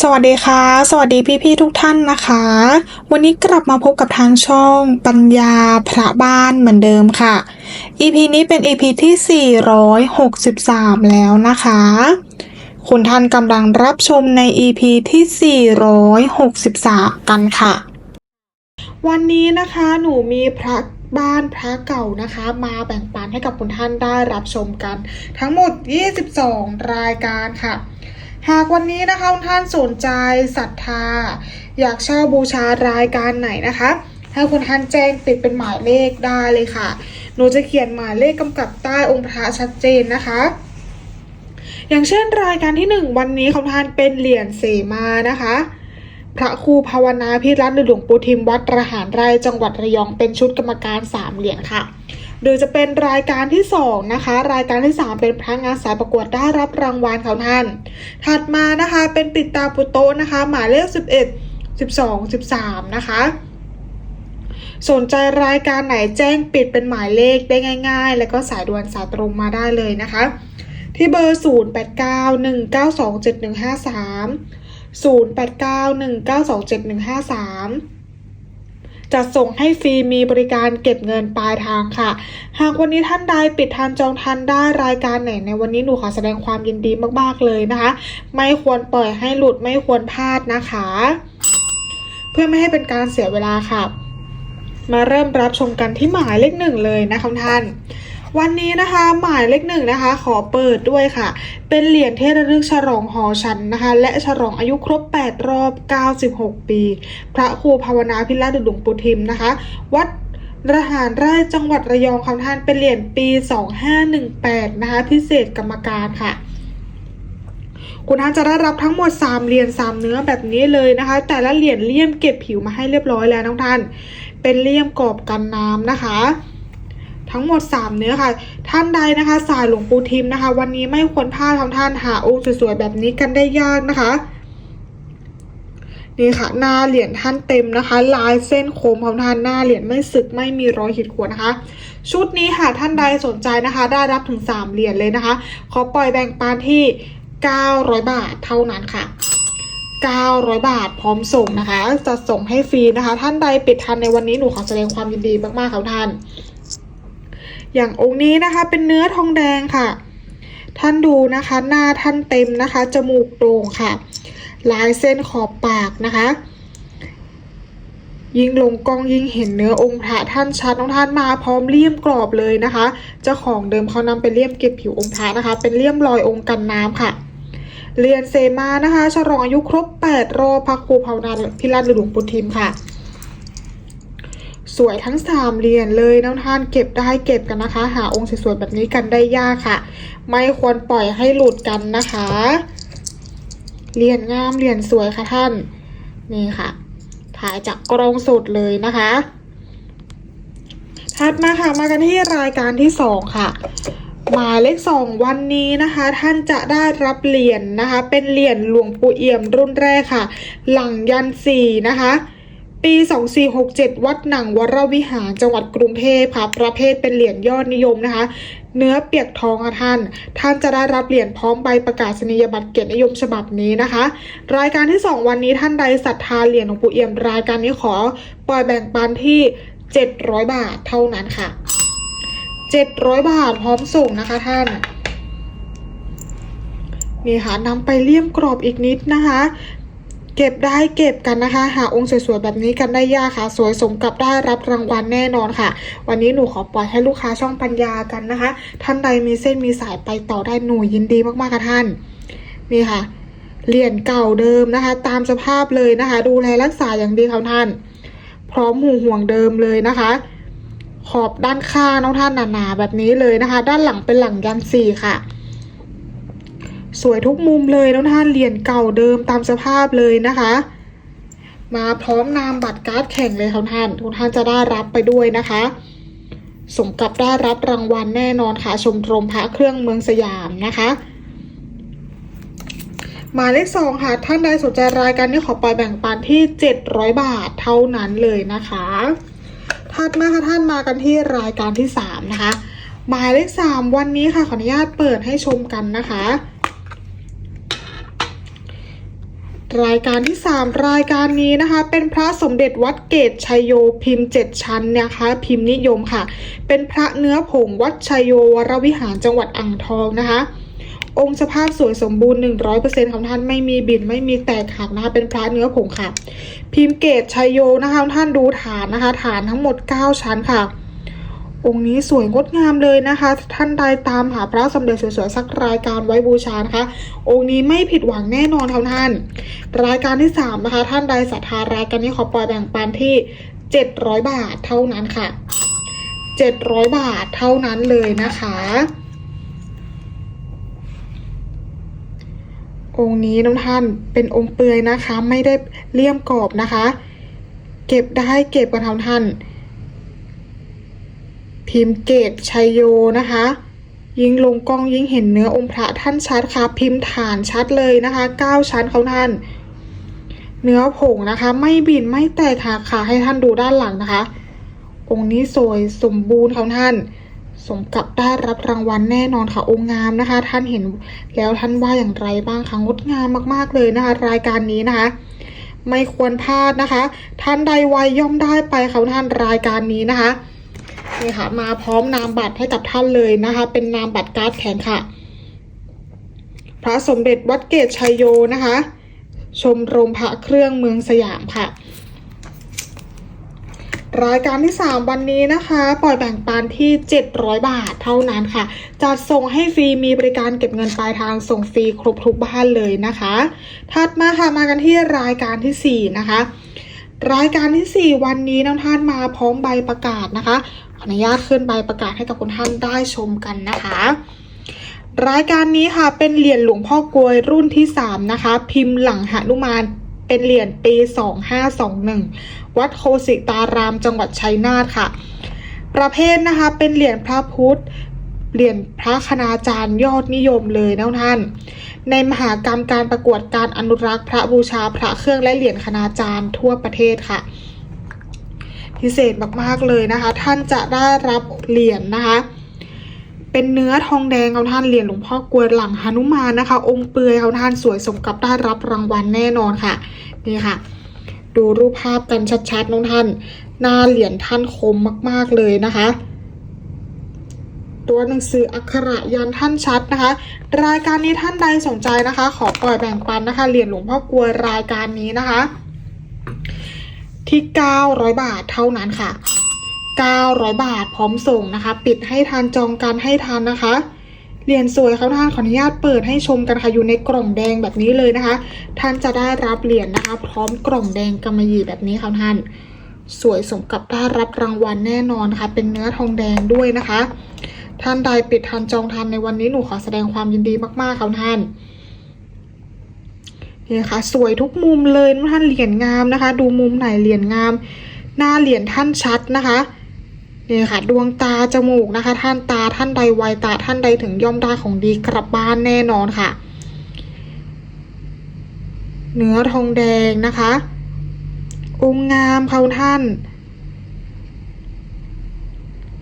สวัสดีค่ะ สวัสดีพี่ๆทุกท่านนะคะ วันนี้กลับมาพบกับทางช่องปัญญาพระบ้านเหมือนเดิมค่ะ EP นี้เป็น EP ที่ 463 แล้วนะคะ คุณท่านกำลังรับชมใน EP ที่ 463 กันค่ะ วันนี้นะคะหนูมีพระบ้านพระเก่านะคะ มาแบ่งปันให้กับคุณท่านได้รับชมกัน ทั้งหมด 22 รายการค่ะ หากวันนี้นะคะท่านสนใจศรัทธา อยากเช่าบูชารายการไหนนะคะให้คุณท่านแจ้งติดเป็นหมายเลขได้เลยค่ะ หนูจะเขียนหมายเลขกำกับใต้องค์พระชัดเจนนะคะ อย่างเช่นรายการที่หนึ่งวันนี้คุณท่านเป็นเหรียญเสมานะคะ พระครูภาวนาพิรัตน์หรือหลวงปู่ทิมวัดระหารไร่จังหวัดระยองเป็นชุดกรรมการสามเหรียญค่ะ โดยจะเป็นรายการที่สองนะคะ รายการที่สามเป็นพระงานสายประกวดได้รับรางวัลค่ะท่าน ถัดมานะคะเป็นปิดตาปุโตนะคะ หมายเลขสิบเอ็ดสิบสองสิบสามนะคะ สนใจรายการไหนแจ้งปิดเป็นหมายเลขได้ง่าย ๆ แล้วก็สายด่วนสายตรงมาได้เลยนะคะ ที่เบอร์ 0 8 จะส่งให้ฟรีมีบริการเก็บเงินปลายทางค่ะ หากวันนี้ท่านใดปิดทันจองทันได้รายการไหนในวันนี้หนูขอแสดงความยินดีมากๆเลยนะคะ ไม่ควรปล่อยให้หลุดไม่ควรพลาดนะคะ เพื่อไม่ให้เป็นการเสียเวลาค่ะ มาเริ่มรับชมกันที่หมายเลขหนึ่งเลยนะคะท่าน วันนี้นะคะหมายเลขหนึ่งนะคะ ขอเปิดด้วยค่ะ เป็นเหรียญเทระลึกฉลองหอชันนะคะ และฉลองอายุครบ 8 รอบ 96 ปี พระครูภาวนาพิรัตน์หลวงปู่ทิมนะคะ วัดระหารไร่จังหวัดระยองคำท่านเป็นเหรียญปี 2518 นะคะ พิเศษกรรมการค่ะคุณท่านจะได้รับทั้งหมด 3เหรียญ3เนื้อแบบนี้เลยนะคะ แต่ละเหรียญเลี่ยมเก็บผิวมาให้เรียบร้อยแล้วน้องท่าน เป็นเลี่ยมกรอบกันน้ำนะคะ ทั้งหมด 3 เนื้อค่ะ ท่านใดนะคะ สายหลวงปู่ทิมนะคะ วันนี้ไม่ควรพลาดทำท่านหาองค์สวยๆแบบนี้กันได้ยากนะคะนี่ค่ะหน้าเหรียญท่านเต็มนะคะ ลายเส้นโค้งของท่านหน้าเหรียญไม่สึกไม่มีรอยขีดข่วนนะคะ ชุดนี้ค่ะท่านใดสนใจนะคะ ได้รับถึง 3 เหรียญเลยนะคะ ขอปล่อยแบ่งปันที่ 900 บาทเท่านั้นค่ะ 900 บาทพร้อมส่งนะคะ จะส่งให้ฟรีนะคะ ท่านใดปิดทันในวันนี้หนูขอแสดงความยินดีมากๆค่ะท่าน อย่างองค์นี้นะคะเป็นเนื้อทองแดงค่ะ ท่านดูนะคะหน้าท่านเต็มนะคะจมูกโด่งค่ะ ลายเส้นขอบปากนะคะ ยิ่งลงกล้องยิ่งเห็นเนื้อองค์พระท่านชัดน้องท่านมาพร้อมเลี่ยมกรอบเลยนะคะ เจ้าของเดิมเขานำไปเลี่ยมเก็บผิวองค์พระนะคะ เป็นเลี่ยมรอยองค์กันน้ำค่ะเรียนเซมานะคะฉลองอายุครบ 8 รอบพระครูภาวนาพิรัตน์หลวงปู่ทิมค่ะ สวยทั้ง3เหรียญเลยน้องท่านเก็บได้เก็บกันนะคะ หาองค์สวยๆแบบนี้กันได้ยากค่ะ ไม่ควรปล่อยให้หลุดกันนะคะเหรียญงามเหรียญสวยค่ะท่าน นี่ค่ะ ถ่ายจากกล้องสดเลยนะคะถัดมาค่ะมากันที่รายการที่2ค่ะหมายเลขสองวันนี้นะคะ ท่านจะได้รับเหรียญนะคะ เป็นเหรียญหลวงปู่เอี่ยมรุ่นแรกค่ะ หลังยันสี่นะคะ ปี 2467 วัดหนังวรวิหารจังหวัดกรุงเทพค่ะประเภทเป็นเหรียญยอดนิยมนะคะ เนื้อเปียกทองค่ะท่าน ท่านจะได้รับเหรียญพร้อมใบประกาศนียบัตรเกียรตินิยมฉบับนี้นะคะ รายการที่ 2 วันนี้ท่านใดศรัทธาเหรียญหลวงปู่เอี่ยมรายการนี้ขอปล่อยแบ่งปันที่ 700 บาทเท่านั้นค่ะ 700 บาทพร้อมส่งนะคะท่านนี่ค่ะนำไปเลี่ยมกรอบอีกนิดนะคะ เก็บได้เก็บกันนะคะ หาองค์สวยๆแบบนี้กันได้ยากค่ะ สวยสมกับได้รับรางวัลแน่นอนค่ะ วันนี้หนูขอปล่อยให้ลูกค้าช่องปัญญากันนะคะ ท่านใดมีเส้นมีสายไปต่อได้หนูยินดีมากๆค่ะท่านนี่ค่ะเหรียญเก่าเดิมนะคะ ตามสภาพเลยนะคะ ดูแลรักษาอย่างดีค่ะท่าน พร้อมหูห่วงเดิมเลยนะคะ ขอบด้านข้างน้องท่านหนาๆแบบนี้เลยนะคะ ด้านหลังเป็นหลังยันสี่ค่ะ สวยทุกมุมเลยน้องท่านเหรียญเก่าเดิมตามสภาพเลยนะคะ มาพร้อมนามบัตรการ์ดแข่งเลยค่ะท่านทุกท่านจะได้รับไปด้วยนะคะ สมกับได้รับรางวัลแน่นอนค่ะชมรมพระเครื่องเมืองสยามนะคะหมายเลขสองค่ะ ท่านใดสนใจรายการนี้ขอปล่อยแบ่งปันที่ 700 บาทเท่านั้นเลยนะคะถัดมาค่ะท่านมากันที่รายการที่ 3 นะคะ หมายเลข 3 วันนี้ค่ะขออนุญาตเปิดให้ชมกันนะคะ รายการที่ 3 รายการนี้นะคะ เป็นพระสมเด็จวัดเกตชัยโยพิมพ์ 7 ชั้นนะคะ พิมพ์นิยมค่ะ เป็นพระเนื้อผงวัดชัยโยวรวิหารจังหวัดอ่างทองนะคะ องค์สภาพสวยสมบูรณ์ 100%ของท่านไม่มีบิดไม่มีแตกหักนะคะ เป็นพระเนื้อผงค่ะ พิมพ์เกตชัยโยนะคะท่านดูฐานนะคะ ฐานทั้งหมด 9 ชั้นค่ะ องค์นี้สวยงดงามเลยนะคะ ท่านใดตามหาพระสมเด็จสวยๆสักรายการไว้บูชานะคะ องค์นี้ไม่ผิดหวังแน่นอนครับท่าน รายการที่สามนะคะท่านใดศรัทธารายการนี้ขอปล่อยแบ่งปันที่ 700 บาทเท่านั้นค่ะ 700 บาทเท่านั้นเลยนะคะองค์นี้น้องท่านเป็นองค์เปลือยนะคะ ไม่ได้เลี่ยมกรอบนะคะ เก็บได้เก็บกันทำท่าน พิมพ์เกตชัยโยนะคะ ยิ่งลงกล้องยิ่งเห็นเนื้อองค์พระท่านชัดค่ะ พิมพ์ฐานชัดเลยนะคะ9ชั้นเขาท่าน เนื้อผงนะคะ ไม่บินไม่แตกหักค่ะให้ท่านดูด้านหลังนะคะ องค์นี้สวยสมบูรณ์เขาท่าน สมกับได้รับรางวัลแน่นอนค่ะองค์งามนะคะ ท่านเห็นแล้วท่านว่าอย่างไรบ้างคะงดงามมากๆเลยนะคะ รายการนี้นะคะไม่ควรพลาดนะคะ ท่านใดไวย่อมได้ไปค่ะท่านรายการนี้นะคะ นี่ค่ะ มาพร้อมนามบัตรให้กับท่านเลยนะคะ เป็นนามบัตรการ์ดแข็งค่ะ พระสมเด็จวัดเกตชัยโยนะคะ ชมรมพระเครื่องเมืองสยามค่ะรายการที่ 3 วันนี้นะคะ ปล่อยแบ่งปันที่ 700 บาทเท่านั้นค่ะ จัดส่งให้ฟรีมีบริการเก็บเงินปลายทางส่งฟรีครบทุกบ้านเลยนะคะ ถัดมาค่ะมากันที่รายการทีสี่4 นะคะ รายการทีสี่ 4 วันนี้น้องท่านมาพร้อมใบประกาศนะคะ ขออนุญาตขึ้นใบประกาศให้กับคุณท่านได้ชมกันนะคะ รายการนี้ค่ะเป็นเหรียญหลวงพ่อกลวยรุ่นที่ 3 นะคะ พิมพ์หลังหนุมานเป็นเหรียญปี 2521 วัดโคสิตารามจังหวัดชัยนาทค่ะ ประเภทนะคะเป็นเหรียญพระพุทธเหรียญพระคณาจารย์ยอดนิยมเลยนะท่าน ในมหากรรมการประกวดการอนุรักษ์พระบูชาพระเครื่องและเหรียญคณาจารย์ทั่วประเทศค่ะ พิเศษมากๆเลยนะคะ ท่านจะได้รับเหรียญนะคะ เป็นเนื้อทองแดงเขาท่านเหรียญหลวงพ่อกวยหลังหนุมานนะคะ องค์เปลือยเขาท่านสวยสมกับได้รับรางวัลแน่นอนค่ะนี่ค่ะ ดูรูปภาพกันชัดๆน้องท่าน หน้าเหรียญท่านคมมากๆเลยนะคะตัวหนังสืออักขระยันท่านชัดนะคะ รายการนี้ท่านใดสนใจนะคะ ขอปล่อยแบ่งปันนะคะเหรียญหลวงพ่อกลวยรายการนี้นะคะ ที่ 900 บาทเท่านั้นค่ะ 900 บาทพร้อมส่งนะคะ ปิดให้ทานจองกันให้ทานนะคะเหรียญสวยเขาท่านขออนุญาตเปิดให้ชมกันค่ะอยู่ในกล่องแดงแบบนี้เลยนะคะ ท่านจะได้รับเหรียญนะคะ พร้อมกล่องแดงกำมะหยี่แบบนี้ค่ะท่าน สวยสมกับได้รับรางวัลแน่นอนค่ะ เป็นเนื้อทองแดงด้วยนะคะ ท่านใดปิดทันจองทันในวันนี้หนูขอแสดงความยินดีมากๆค่ะท่าน นี่ค่ะสวยทุกมุมเลยท่านเหรียญงามนะคะ ดูมุมไหนเหรียญงาม หน้าเหรียญท่านชัดนะคะนี่ค่ะ ดวงตาจมูกนะคะ ท่านตาท่านใดไวตาท่านใดถึงย่อมได้ของดีกลับบ้านแน่นอนค่ะ เนื้อทองแดงนะคะ องค์งามเขาท่าน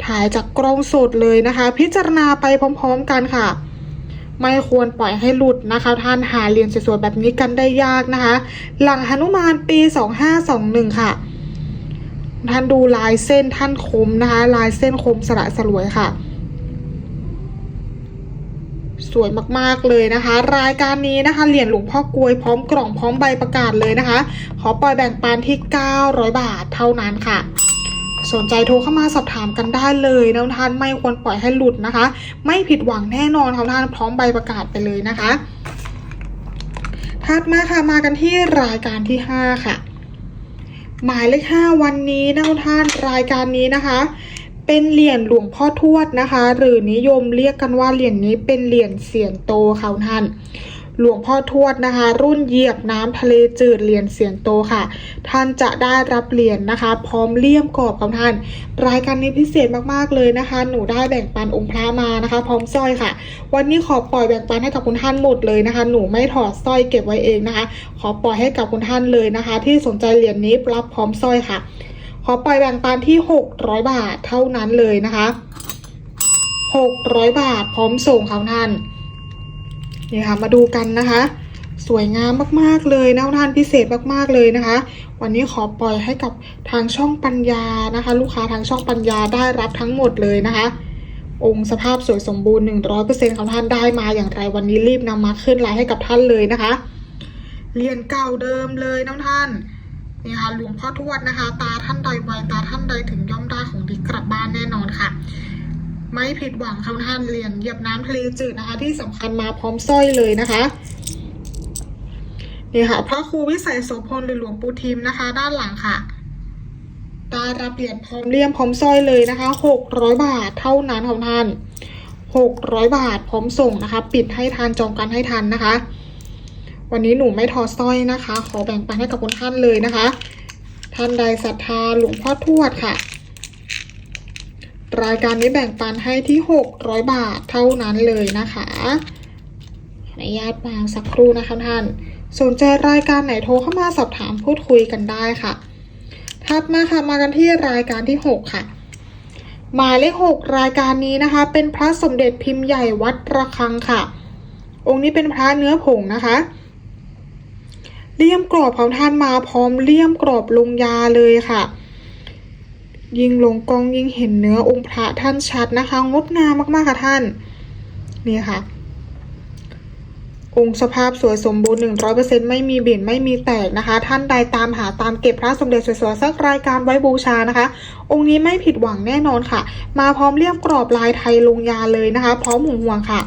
ถ่ายจากกล้องสดเลยนะคะ พิจารณาไปพร้อม ๆ กันค่ะ ไม่ควรปล่อยให้หลุดนะคะ ท่านหาเหรียญสวยๆแบบนี้กันได้ยากนะคะ หลังหนุมานปี 2521 ค่ะ ท่านดูลายเส้นท่านคมนะคะ ลายเส้นคมสละสลวยค่ะ สวยมากๆเลยนะคะ รายการนี้นะคะเหรียญหลวงพ่อกลวยพร้อมกล่องพร้อมใบประกาศเลยนะคะ ขอปล่อยแบ่งปันที่ 900 บาทเท่านั้นค่ะ สนใจโทรเข้ามาสอบถามกันได้เลยนะท่านไม่ควรปล่อยให้หลุดนะคะ ไม่ผิดหวังแน่นอนค่ะท่านพร้อมใบประกาศไปเลยนะคะถัดมาค่ะมากันที่รายการที่ 5 ค่ะ หมายเลข5วันนี้นะท่านรายการนี้นะคะเป็นเหรียญหลวงพ่อทวดนะคะ หรือนิยมเรียกกันว่าเหรียญนี้เป็นเหรียญเสียนโตค่ะท่าน หลวงพ่อทวดนะคะ รุ่นเหยียบน้ำทะเลจืดเหรียญเสียงโตค่ะ ท่านจะได้รับเหรียญนะคะ พร้อมเลี่ยมกรอบกับท่าน รายการนี้พิเศษมากๆเลยนะคะ หนูได้แบ่งปันองค์พระมานะคะ พร้อมสร้อยค่ะ วันนี้ขอปล่อยแบ่งปันให้กับคุณท่านหมดเลยนะคะ หนูไม่ถอดสร้อยเก็บไว้เองนะคะ ขอปล่อยให้กับคุณท่านเลยนะคะ ที่สนใจเหรียญนี้รับพร้อมสร้อยค่ะ ขอปล่อยแบ่งปันที่ 600 บาทเท่านั้นเลยนะคะ 600 บาทพร้อมส่งค่ะท่าน นี่ค่ะมาดูกันนะคะ สวยงามมากๆเลยนะท่านพิเศษมากๆเลยนะคะ วันนี้ขอปล่อยให้กับทางช่องปัญญานะคะ ลูกค้าทางช่องปัญญาได้รับทั้งหมดเลยนะคะ องค์สภาพสวยสมบูรณ์100%ของท่านได้มาอย่างไรวันนี้รีบนำมาขึ้นไลน์ให้กับท่านเลยนะคะเรียญเก่าเดิมเลยน้องท่านนี่ค่ะหลวงพ่อทวดนะคะ ตาท่านใดไวตาท่านใดถึงย่อมได้ของดีกลับบ้านแน่นอนค่ะ ไม่ผิดหวังค่ะท่านเหรียญเหยียบน้ำทะเลจืดนะคะ ที่สำคัญมาพร้อมสร้อยเลยนะคะนี่ค่ะพระครูวิสัยโสพลหรือหลวงปู่ทิมนะคะ ด้านหลังค่ะได้รับเหรียญพร้อมเลี่ยมพร้อมสร้อยเลยนะคะหกร้อยบาทเท่านั้นของท่านหกร้อยบาทพร้อมส่งนะคะ ปิดให้ทานจองกันให้ทันนะคะ วันนี้หนูไม่ทอสร้อยนะคะ ขอแบ่งปันให้กับคุณท่านเลยนะคะ ท่านใดศรัทธาหลวงพ่อทวดค่ะ รายการนี้แบ่งปันให้ที่ 600 บาทเท่านั้นเลยนะคะขออนุญาตวางสักครู่นะคะท่าน สนใจรายการไหนโทรเข้ามาสอบถามพูดคุยกันได้ค่ะ ถัดมาค่ะมากันที่รายการที่ 6 ค่ะ หมายเลข 6 รายการนี้นะคะ เป็นพระสมเด็จพิมพ์ใหญ่วัดระฆังค่ะ องค์นี้เป็นพระเนื้อผงนะคะเลี่ยมกรอบของท่านมาพร้อมเลี่ยมกรอบลงยาเลยค่ะ ยิ่งลงกล้องยิ่งเห็นเนื้อองค์พระท่านชัดนะคะ งดงามมากๆค่ะท่าน นี่ค่ะ องค์สภาพสวยสมบูรณ์100%ไม่มีบิ่นไม่มีแตกนะคะ ท่านใดตามหาตามเก็บพระสมเด็จสวยๆสักรายการไว้บูชานะคะ องค์นี้ไม่ผิดหวังแน่นอนค่ะ มาพร้อมเลี่ยมกรอบลายไทยลงยาเลยนะคะ พร้อมหมุนห่วงค่ะ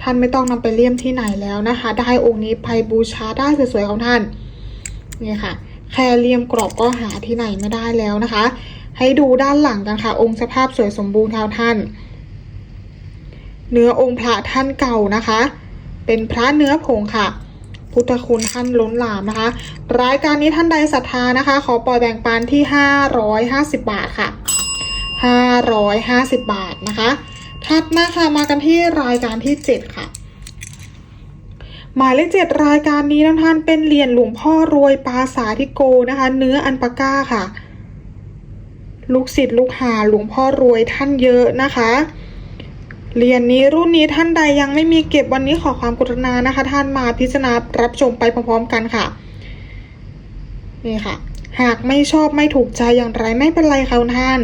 ท่านไม่ต้องนำไปเลี่ยมที่ไหนแล้วนะคะ ได้องค์นี้ไปบูชาได้สวยๆของท่านนี่ค่ะ แค่เลี่ยมกรอบก็หาที่ไหนไม่ได้แล้วนะคะ ให้ดูด้านหลังกันค่ะ องค์สภาพสวยสมบูรณ์ค่ะท่าน เนื้อองค์พระท่านเก่านะคะ เป็นพระเนื้อผงค่ะ พุทธคุณท่านล้นหลามนะคะ รายการนี้ท่านใดศรัทธานะคะ ขอปล่อยแบ่งปันที่ 550 บาทค่ะ550 บาทนะคะ ถัดมาค่ะมากันที่รายการที่ 7 ค่ะ หมายเลขเจ็ดรายการนี้นะท่านเป็นเหรียญหลวงพ่อรวยปาสาธิโกนะคะ เนื้ออันปาก้าค่ะ ลูกศิษย์ลูกหาหลวงพ่อรวยท่านเยอะนะคะเรียญนี้รุ่นนี้ท่านใดยังไม่มีเก็บวันนี้ขอความกรุณานะคะ ท่านมาพิจารณารับชมไปพร้อมๆกันค่ะนี่ค่ะ หากไม่ชอบไม่ถูกใจอย่างไรไม่เป็นไรค่ะท่าน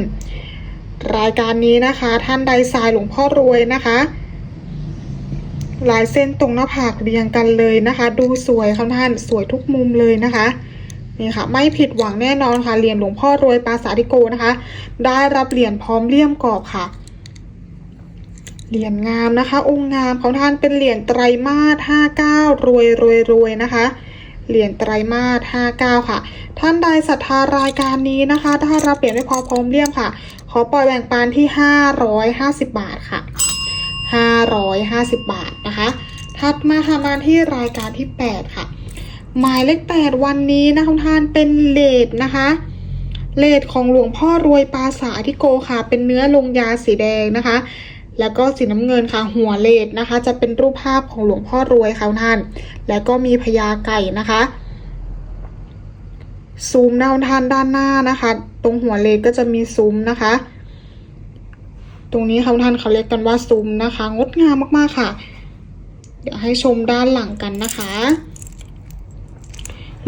รายการนี้นะคะ ท่านใดสายหลวงพ่อรวยนะคะลายเส้นตรงหน้าผากเรียงกันเลยนะคะ ดูสวยค่ะท่านสวยทุกมุมเลยนะคะ นี่ค่ะ ไม่ผิดหวังแน่นอนค่ะเหรียญหลวงพ่อรวยปาสาธิโกนะคะ ได้รับเหรียญพร้อมเลี่ยมกรอบค่ะเหรียญงามนะคะ องค์งามของท่านเป็นเหรียญไตรมาสห้าเก้ารวยรวยรวยนะคะ เหรียญไตรมาสห้าเก้าค่ะ ท่านใดศรัทธารายการนี้นะคะได้รับเหรียญไม่พอพร้อมเลี่ยมค่ะ ขอปล่อยแบ่งปันที่ห้าร้อยห้าสิบบาทค่ะ550บบาทนะคะ ถัดมาค่ะมาที่รายการที่8ค่ะ หมายเลข8วันนี้นะคะทุกท่านเป็นเลดนะคะเลดของหลวงพ่อรวยปราสาทธิโกค่ะ เป็นเนื้อลงยาสีแดงนะคะ แล้วก็สีน้ำเงินค่ะ หัวเลดนะคะ จะเป็นรูปภาพของหลวงพ่อรวยค่ะท่าน แล้วก็มีพญาไก่นะคะซูมดาวทานด้านหน้านะคะ ตรงหัวเลดก็จะมีซุ้มนะคะ ตรงนี้ค่ะท่านเขาเรียกกันว่าซุ้มนะคะ งดงามมากๆค่ะ เดี๋ยวให้ชมด้านหลังกันนะคะ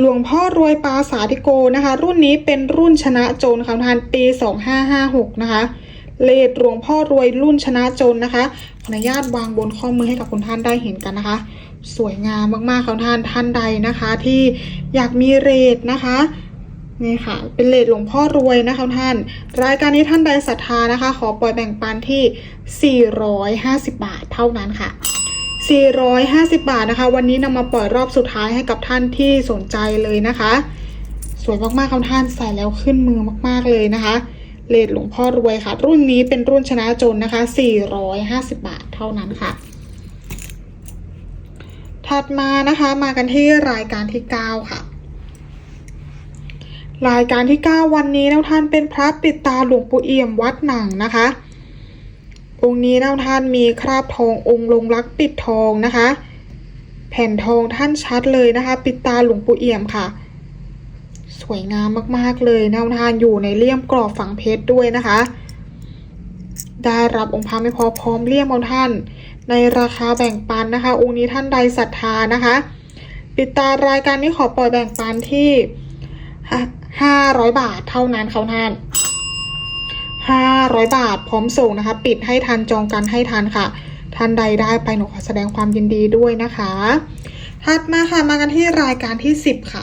หลวงพ่อรวยปาสาทธิโกนะคะ รุ่นนี้เป็นรุ่นชนะโจรค่ะท่านปี2556นะคะ เลดหลวงพ่อรวยรุ่นชนะโจรนะคะขออนุญาตวางบนข้อมือให้กับคุณท่านได้เห็นกันนะคะ สวยงามมากๆค่ะท่านท่านใดนะคะ ที่อยากมีเรทนะคะนี่ค่ะ เป็นเลทหลวงพ่อรวยนะคะท่าน รายการนี้ท่านใดศรัทธานะคะ ขอปล่อยแบ่งปันที่ 450 บาทเท่านั้นค่ะ 450 บาทนะคะ วันนี้นำมาปล่อยรอบสุดท้ายให้กับท่านที่สนใจเลยนะคะ สวยมากๆค่ะท่านใส่แล้วขึ้นมือมากๆเลยนะคะเลทหลวงพ่อรวยค่ะ รุ่นนี้เป็นรุ่นชนะจนนะคะ 450 บาทเท่านั้นค่ะ ถัดมานะคะมากันที่รายการที่ 9 ค่ะ รายการที่ 9 วันนี้นะท่านเป็นพระปิดตาหลวงปู่เอี่ยมวัดหนังนะคะ องค์นี้นะท่านมีคราบทององค์ลงรักปิดทองนะคะ แผ่นทองท่านชัดเลยนะคะ ปิดตาหลวงปู่เอี่ยมค่ะ สวยงามมากๆเลยนะท่านอยู่ในเลี่ยมกรอบฝังเพชรด้วยนะคะ ได้รับองค์พระไม่พอพร้อมเลี่ยมของท่าน ในราคาแบ่งปันนะคะ องค์นี้ท่านใดศรัทธานะคะ ปิดตารายการนี้ขอปล่อยแบ่งปันที่ห้าร้อยบาทเท่านั้นเขาท่าน ห้าร้อยบาท พร้อมส่งนะคะ ปิดให้ทันจองกันให้ทันค่ะ ท่านใดได้ไปหนูขอแสดงความยินดีด้วยนะคะถัดมาค่ะมากันที่รายการที่สิบค่ะ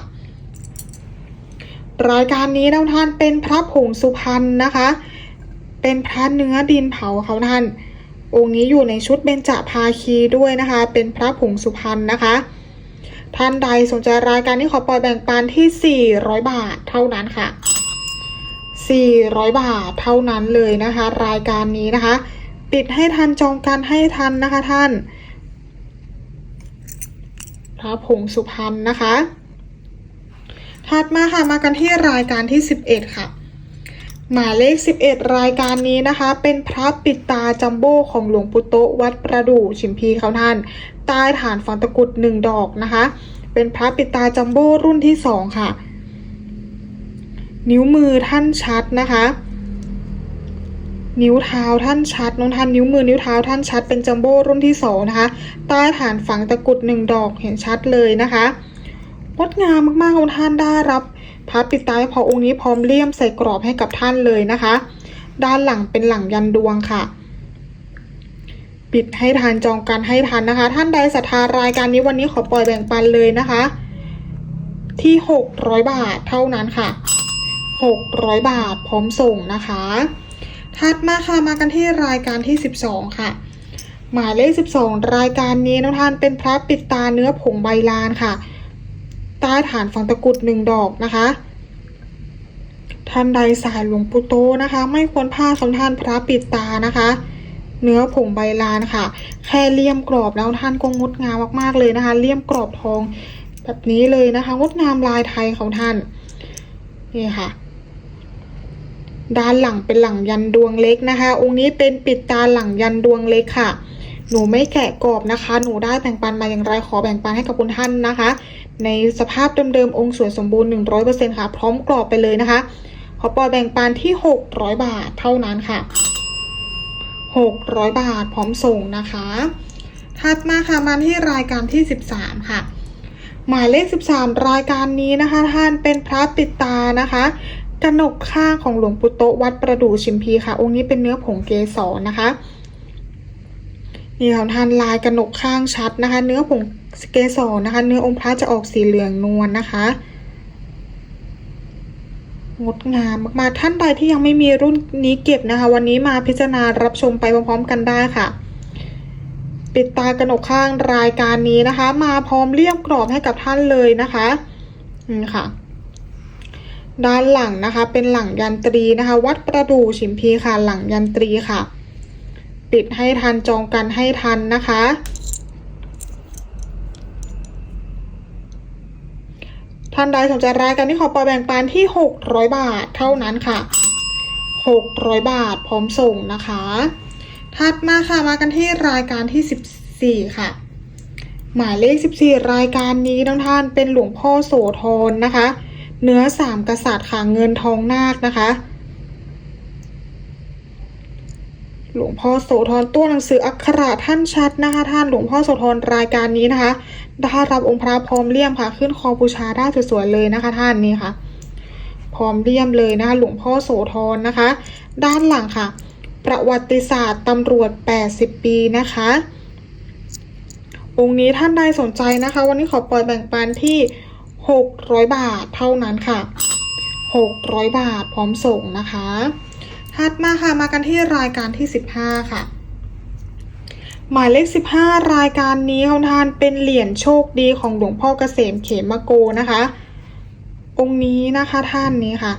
รายการนี้นะท่านเป็นพระผงสุพรรณนะคะ เป็นพระเนื้อดินเผาเขาท่านองค์นี้อยู่ในชุดเบญจภาคีด้วยนะคะ เป็นพระผงสุพรรณนะคะ ท่านใดสนใจรายการนี้ขอปล่อยแบ่งปันที่ 400 บาทเท่านั้นค่ะ 400 บาทเท่านั้นเลยนะคะ รายการนี้นะคะปิดให้ทันจองกันให้ทันนะคะท่าน พระผงสุพรรณนะคะ ถัดมาค่ะมากันที่รายการที่ 11 ค่ะ หมายเลข 11 รายการนี้นะคะ เป็นพระปิดตาจัมโบ้ของหลวงปู่โตวัดประดู่ชิมพีเขาท่านใต้ฐานฝังตะกุดหนึ่งดอกนะคะ เป็นพระปิดตาจัมโบ้รุ่นที่สองค่ะ นิ้วมือท่านชัดนะคะ นิ้วเท้าท่านชัดน้องท่านนิ้วมือนิ้วเท้าท่านชัดเป็นจัมโบ้รุ่นที่สองนะคะใต้ฐานฝังตะกรุดหนึ่งดอกเห็นชัดเลยนะคะงดงามมากๆองท่านได้รับพระปิดตาพอองค์นี้พร้อมเลี่ยมใส่กรอบให้กับท่านเลยนะคะ ด้านหลังเป็นหลังยันดวงค่ะ ปิดให้ทันจองกันให้ทันนะคะ ท่านใดศรัทธารายการนี้วันนี้ขอปล่อยแบ่งปันเลยนะคะ ที่ 600 บาทเท่านั้นค่ะ 600 บาทพร้อมส่งนะคะ ถัดมาค่ะมากันที่รายการที่ 12 ค่ะ หมายเลข 12 รายการนี้นะท่านเป็นพระปิดตาเนื้อผงใบลานค่ะ ใต้ฐานฝังตะกุดหนึ่งดอกนะคะท่านใดสายหลวงปู่โตนะคะ ไม่ควรพลาดสำท่านพระปิดตานะคะ เนื้อผงใบลานค่ะ แค่เลี่ยมกรอบแล้วท่านก็งดงามมากๆเลยนะคะ เลี่ยมกรอบทองแบบนี้เลยนะคะ งดงามลายไทยของท่านนี่ค่ะ ด้านหลังเป็นหลังยันดวงเล็กนะคะ องค์นี้เป็นปิดตาหลังยันดวงเล็กค่ะ หนูไม่แกะกรอบนะคะ หนูได้แบ่งปันมาอย่างไรขอแบ่งปันให้กับคุณท่านนะคะ ในสภาพเดิมๆองค์สวยสมบูรณ์ 100%ค่ะ พร้อมกรอบไปเลยนะคะ ขอปล่อยแบ่งปันที่ 600 บาทเท่านั้นค่ะ 600 บาทพร้อมส่งนะคะถัดมาค่ะมาที่รายการที่ 13 ค่ะหมายเลข 13 รายการนี้นะคะ ท่านเป็นพระปิดตานะคะ กระหนกข้างของหลวงปู่โตวัดประดู่ชิมพีค่ะ องค์นี้เป็นเนื้อผงเกสรนะคะนี่ค่ะท่านลายกระหนกข้างชัดนะคะ เนื้อผงเกสรนะคะ เนื้อองค์พระจะออกสีเหลืองนวลนะคะ งดงามมากๆท่านใดที่ยังไม่มีรุ่นนี้เก็บนะคะ วันนี้มาพิจารณารับชมไปพร้อมๆกันได้ค่ะ ปิดตากระหนกข้างรายการนี้นะคะ มาพร้อมเลี่ยมกรอบให้กับท่านเลยนะคะนี่ค่ะ ด้านหลังนะคะ เป็นหลังยันตรีนะคะ วัดประดู่ฉิมพีค่ะ หลังยันตรีค่ะ ปิดให้ทันจองกันให้ทันนะคะ ท่านใดสนใจรายการที่ขอปล่อยแบ่งปันที่ 600 บาทเท่านั้นค่ะ 600 บาทพร้อมส่งนะคะ ถัดมาค่ะมากันที่รายการที่ 14 ค่ะ หมายเลข 14 รายการนี้น้องท่านเป็นหลวงพ่อโสธรนะคะ เนื้อสามกษัตริย์ค่ะเงินทองนาคนะคะ หลวงพ่อโสธรตัวหนังสืออักขระท่านชัดนะคะ ท่านหลวงพ่อโสธรรายการนี้นะคะได้รับองค์พระพร้อมเลี่ยมค่ะ ขึ้นคอบูชาได้สวยๆเลยนะคะ ท่านนี่ค่ะ พร้อมเลี่ยมเลยนะคะ หลวงพ่อโสธรนะคะ ด้านหลังค่ะ ประวัติศาสตร์ตำรวจ 80 ปีนะคะองค์นี้ท่านใดสนใจนะคะ วันนี้ขอปล่อยแบ่งปันที่ 600 บาทเท่านั้นค่ะ 600 บาทพร้อมส่งนะคะ ถัดมาค่ะมากันที่รายการที่ 15 ค่ะ หมายเลข 15 รายการนี้ของท่านเป็นเหรียญโชคดีของหลวงพ่อเกษมเขมโกนะคะ องค์นี้นะคะท่านนี้ค่ะ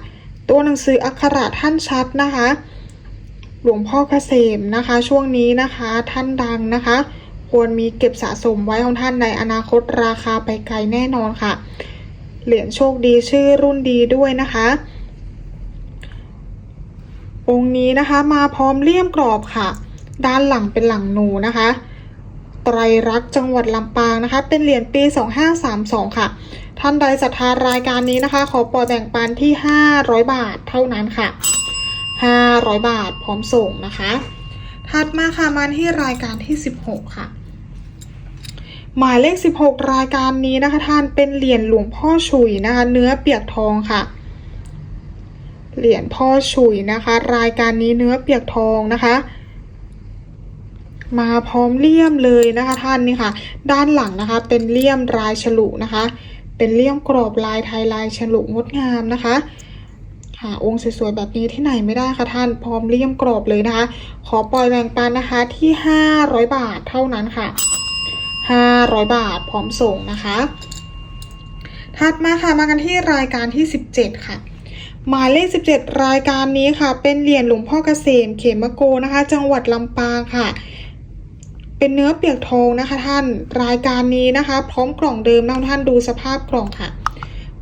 ตัวหนังสืออักขระท่านชัดนะคะ หลวงพ่อเกษมนะคะ ช่วงนี้นะคะท่านดังนะคะควรมีเก็บสะสมไว้ของท่านในอนาคตราคาไปไกลแน่นอนค่ะ เหรียญโชคดีชื่อรุ่นดีด้วยนะคะ องค์นี้นะคะมาพร้อมเลี่ยมกรอบค่ะ ด้านหลังเป็นหลังหนูนะคะ ไตรรักจังหวัดลำปางนะคะ เป็นเหรียญปี 2532 ค่ะ ท่านใดศรัทธารายการนี้นะคะ ขอปล่อยแบ่งปันที่ 500 บาทเท่านั้นค่ะ 500 บาทพร้อมส่งนะคะ ถัดมาค่ะมาที่รายการที่ 16 ค่ะ หมายเลข 16 รายการนี้นะคะท่านเป็นเหรียญหลวงพ่อฉุยนะคะ เนื้อเปียกทองค่ะ เหรียญพ่อฉุยนะคะ รายการนี้เนื้อเปียกทองนะคะ มาพร้อมเลี่ยมเลยนะคะท่านนี่ค่ะ ด้านหลังนะคะ เป็นเลี่ยมลายฉลุนะคะ เป็นเลี่ยมกรอบลายไทยลายฉลุงดงามนะคะหาองค์สวยๆแบบนี้ที่ไหนไม่ได้ค่ะท่านพร้อมเลี่ยมกรอบเลยนะคะ ขอปล่อยแบ่งปันนะคะที่ 500 บาทเท่านั้นค่ะ 500 บาทพร้อมส่งนะคะ ถัดมาค่ะมากันที่รายการที่ 17 ค่ะ หมายเลข 17 รายการนี้ค่ะ เป็นเหรียญหลวงพ่อเกษมเขมโกนะคะ จังหวัดลำปางค่ะ เป็นเนื้อเปียกทองนะคะท่านรายการนี้นะคะ พร้อมกล่องเดิมนะท่านดูสภาพกล่องค่ะ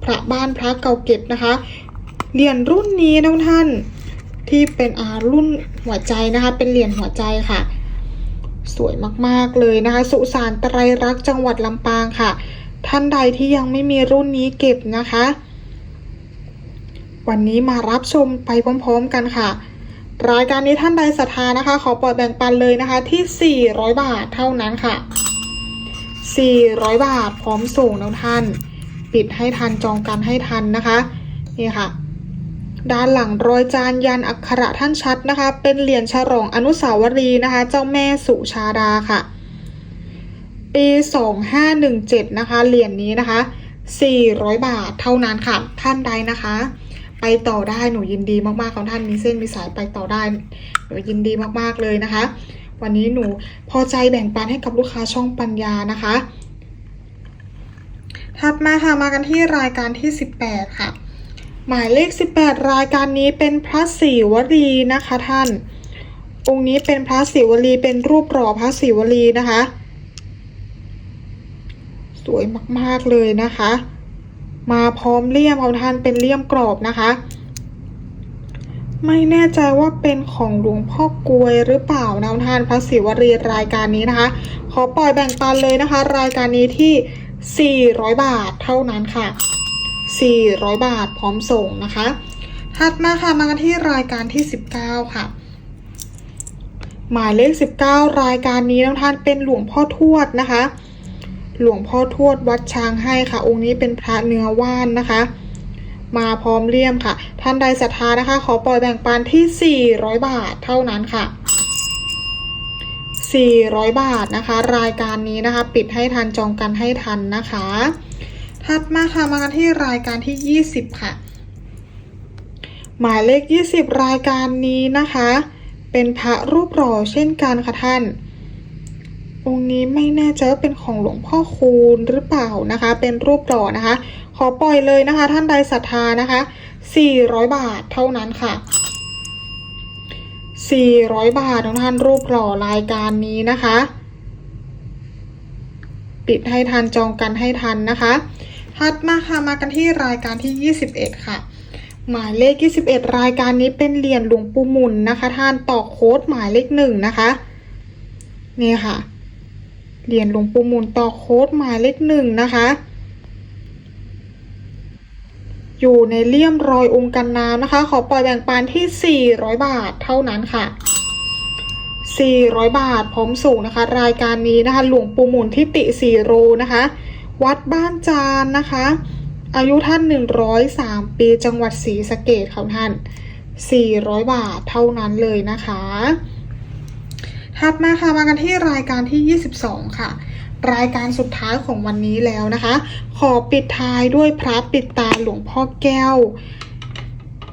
พระบ้านพระเก่าเก็บนะคะเหรียญรุ่นนี้นะท่านที่เป็นอารุ่นหัวใจนะคะ เป็นเหรียญหัวใจค่ะ สวยมากๆเลยนะคะ สุสานไตรรักจังหวัดลำปางค่ะ ท่านใดที่ยังไม่มีรุ่นนี้เก็บนะคะ วันนี้มารับชมไปพร้อมๆกันค่ะ รายการนี้ท่านใดศรัทธานะคะ ขอปล่อยแบ่งปันเลยนะคะที่ 400 บาทเท่านั้นค่ะ 400 บาทพร้อมส่งนะท่าน ปิดให้ทันจองกันให้ทันนะคะ นี่ค่ะ ด้านหลังรอยจานยันอักขระท่านชัดนะคะ เป็นเหรียญฉลองอนุสาวรีย์นะคะ เจ้าแม่สุชาดาค่ะ ปี 2517 นะคะ เหรียญนี้นะคะ 400 บาทเท่านั้นค่ะ ท่านใดนะคะ ไปต่อได้หนูยินดีมากๆของท่านมีเส้นมีสายไปต่อได้หนูยินดีมากๆเลยนะคะ วันนี้หนูพอใจแบ่งปันให้กับลูกค้าช่องปัญญานะคะถัดมาค่ะมากันที่รายการที่ 18 ค่ะ หมายเลข 18 รายการนี้เป็นพระศิวลีนะคะท่าน องค์นี้เป็นพระศิวลีเป็นรูปหล่อพระศิวลีนะคะ สวยมากๆเลยนะคะ มาพร้อมเลี่ยมเอาท่านเป็นเลี่ยมกรอบนะคะ ไม่แน่ใจว่าเป็นของหลวงพ่อกลวยหรือเปล่านะท่านพระศิวลีรายการนี้นะคะ ขอปล่อยแบ่งปันเลยนะคะ รายการนี้ที่ 400 บาทเท่านั้นค่ะ 400 บาทพร้อมส่งนะคะ ถัดมาค่ะมากันที่รายการที่ 19 ค่ะ หมายเลข 19 รายการนี้นะท่านเป็นหลวงพ่อทวดนะคะ หลวงพ่อทวดวัดช้างให้ค่ะ องค์นี้เป็นพระเนื้อว่านนะคะ มาพร้อมเลี่ยมค่ะ ท่านใดศรัทธานะคะ ขอปล่อยแบ่งปันที่ 400 บาทเท่านั้นค่ะ400 บาทนะคะ รายการนี้นะคะ ปิดให้ทันจองกันให้ทันนะคะ ถัดมาค่ะมากันที่รายการที่ 20 ค่ะ หมายเลข 20 รายการนี้นะคะ เป็นพระรูปหล่อเช่นกันค่ะท่าน องค์นี้ไม่แน่ใจว่าเป็นของหลวงพ่อคูณหรือเปล่านะคะ เป็นรูปหล่อนะคะ ขอปล่อยเลยนะคะ ท่านใดศรัทธานะคะ 400 บาทเท่านั้นค่ะ 400 บาทของท่านรูปหล่อรายการนี้นะคะปิดให้ทันจองกันให้ทันนะคะ ถัดมาค่ะมากันที่รายการที่ 21 ค่ะ หมายเลข 21 รายการนี้เป็นเหรียญหลวงปู่มุนนะคะท่านต่อโค้ดหมายเลขหนึ่งนะคะนี่ค่ะเหรียญหลวงปู่มุนต่อโค้ดหมายเลขหนึ่งนะคะ อยู่ในเลี่ยมรอยองค์กันน้ำนะคะ ขอปล่อยแบ่งปันที่ 400 บาทเท่านั้นค่ะ 400 บาทพร้อมส่งนะคะ รายการนี้นะคะ หลวงปู่มุนทิติสีโรนะคะ วัดบ้านจานนะคะ อายุท่าน 103 ปีจังหวัดศรีสะเกดค่ะท่าน 400 บาทเท่านั้นเลยนะคะถัดมาค่ะมากันที่รายการที่ 22 ค่ะ รายการสุดท้ายของวันนี้แล้วนะคะ ขอปิดท้ายด้วยพระปิดตาหลวงพ่อแก้ว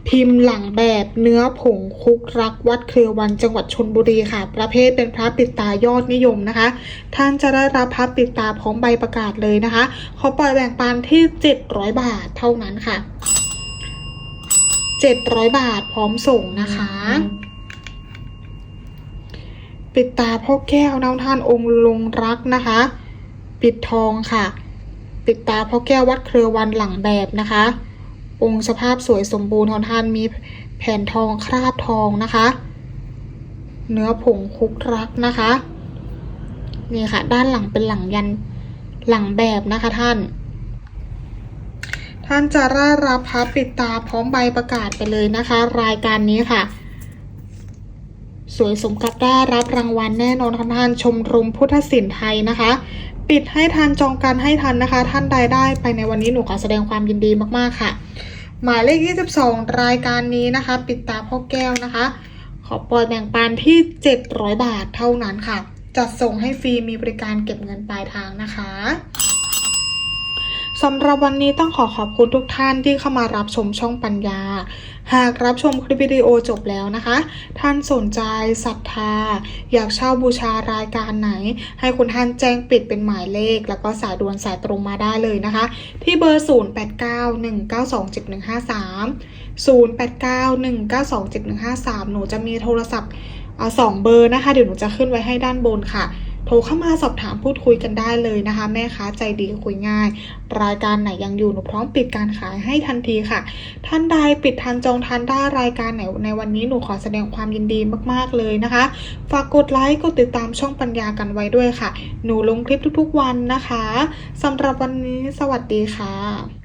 พิมพ์หลังแบบเนื้อผงคุกรักวัดเครือวันจังหวัดชนบุรีค่ะ ประเภทเป็นพระปิดตายอดนิยมนะคะ ท่านจะได้รับพระปิดตาพร้อมใบประกาศเลยนะคะเขอปล่อยแบ่งปันที่ 700 บาทเท่านั้นค่ะ 700 บาทพร้อมส่งนะคะปิดตาพ่อแก้วน้ำท่านองค์ลงรักนะคะ ปิดทองค่ะ ปิดตาพ่อแก้ววัดเครือวันหลังแบบนะคะ องค์สภาพสวยสมบูรณ์ของท่านมีแผ่นทองคราบทองนะคะ เนื้อผงคุกรักนะคะ นี่ค่ะ ด้านหลังเป็นหลังยันหลังแบบนะคะท่าน ท่านจะได้รับพับปิดตาพร้อมใบประกาศไปเลยนะคะ รายการนี้ค่ะ สวยสมกับได้รับรางวัลแน่นอนค่ะท่านชมรมพุทธศิลป์ไทยนะคะ ปิดให้ทันจองกันให้ทันนะคะ ท่านใดได้ไปในวันนี้หนูขอแสดงความยินดีมากๆค่ะ หมายเลข 22 รายการนี้นะคะ ปิดตาพ่อแก้วนะคะ ขอปล่อยแบ่งปันที่ 700 บาทเท่านั้นค่ะ จัดส่งให้ฟรีมีบริการเก็บเงินปลายทางนะคะสำหรับวันนี้ต้องขอขอบคุณทุกท่านที่เข้ามารับชมช่องปัญญา หากรับชมคลิปวิดีโอจบแล้วนะคะ ท่านสนใจศรัทธา อยากเช่าบูชารายการไหน ให้คุณท่านแจ้งปิดเป็นหมายเลข แล้วก็สายด่วนสายตรงมาได้เลยนะคะ ที่เบอร์ 0891927153 0891927153 หนูจะมีโทรศัพท์สองเบอร์นะคะ เดี๋ยวหนูจะขึ้นไว้ให้ด้านบนค่ะ โทรเข้ามาสอบถามพูดคุยกันได้เลยนะคะ แม่ค้าใจดีคุยง่าย รายการไหนยังอยู่หนูพร้อมปิดการขายให้ทันทีค่ะ ท่านใดปิดทันจองทันได้รายการไหนในวันนี้หนูขอแสดงความยินดีมากๆเลยนะคะ ฝากกดไลค์กดติดตามช่องปัญญากันไว้ด้วยค่ะ หนูลงคลิปทุกๆวันนะคะสำหรับวันนี้สวัสดีค่ะ